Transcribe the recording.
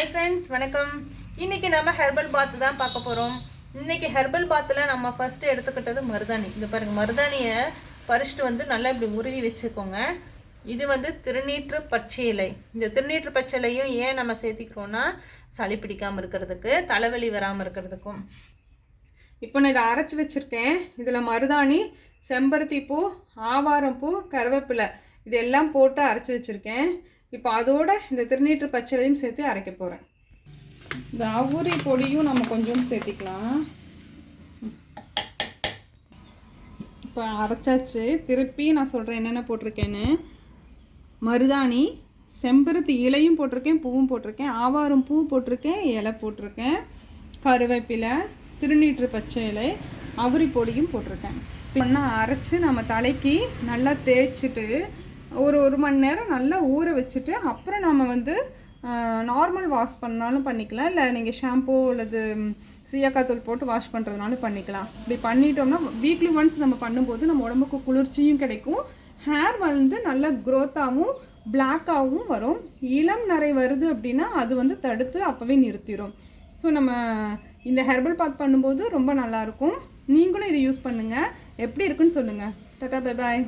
Hi friends வணக்கம். இன்னைக்கு நம்ம ஹெர்பல் பாத் தான் பார்க்க போகிறோம் இன்றைக்கி ஹெர்பல் பாத்தில் நம்ம ஃபஸ்ட்டு எடுத்துக்கிட்டது மருதாணி. இந்த பாருங்கள் மருதாணியை பறிச்சுட்டு வந்து நல்லா இப்படி உருவி வச்சுக்கோங்க. இது வந்து திருநீற்று பச்சை இலை. இந்த திருநீற்று பச்சை இலையும் ஏன் நம்ம சேர்த்திக்கிறோன்னா சளி பிடிக்காமல் இருக்கிறதுக்கு தலைவலி வராமல் இருக்கிறதுக்கும். இப்போ நான் இதை அரைச்சி வச்சுருக்கேன். இதில் மருதாணி செம்பருத்தி பூ ஆவாரம் பூ கருவேப்பிலை இதெல்லாம் போட்டு அரைச்சி வச்சுருக்கேன். இப்போ அதோட இந்த திருநீற்று பச்சளையும் சேர்த்து அரைக்க போகிறேன் இந்த அவுரி பொடியும் நம்ம கொஞ்சம் சேர்த்திக்கலாம். இப்போ அரைச்சாச்சு. திருப்பி நான் சொல்கிறேன் என்னென்ன போட்டிருக்கேன்னு. மருதாணி செம்பருத்தி இலையும் போட்டிருக்கேன் பூவும் போட்டிருக்கேன் ஆவாரம் பூ போட்டிருக்கேன் இலை போட்டிருக்கேன் கருவேப்பிலை திருநீற்று பச்சை இலை அவரி பொடியும் போட்டிருக்கேன். ஒன்றா அரைச்சி நம்ம தலைக்கு நல்லா தேய்ச்சிட்டு ஒரு ஒரு மணி நேரம் நல்லா ஊற வச்சுட்டு அப்புறம் நம்ம வந்து நார்மல் வாஷ் பண்ணாலும் பண்ணிக்கலாம். இல்லை நீங்கள் ஷாம்பு அல்லது சீயக்காய் தூள் போட்டு வாஷ் பண்ணுறதுனாலும் பண்ணிக்கலாம். இப்படி பண்ணிட்டோம்னா வீக்லி ஒன்ஸ் நம்ம பண்ணும்போது நம்ம உடம்புக்கு குளிர்ச்சியும் கிடைக்கும். ஹேர் வந்து நல்லா க்ரோத்தாகவும் பிளாக்காகவும் வரும். இளம் நிறை வருது அப்படின்னா அது வந்து தடுத்து அப்போவே நிறுத்திடும் ஸோ நம்ம இந்த ஹெர்பல் பாத் பண்ணும்போது ரொம்ப நல்லாயிருக்கும் நீங்களும் இதை யூஸ் பண்ணுங்கள் எப்படி இருக்குன்னு சொல்லுங்கள் டாட்டா பை பாய்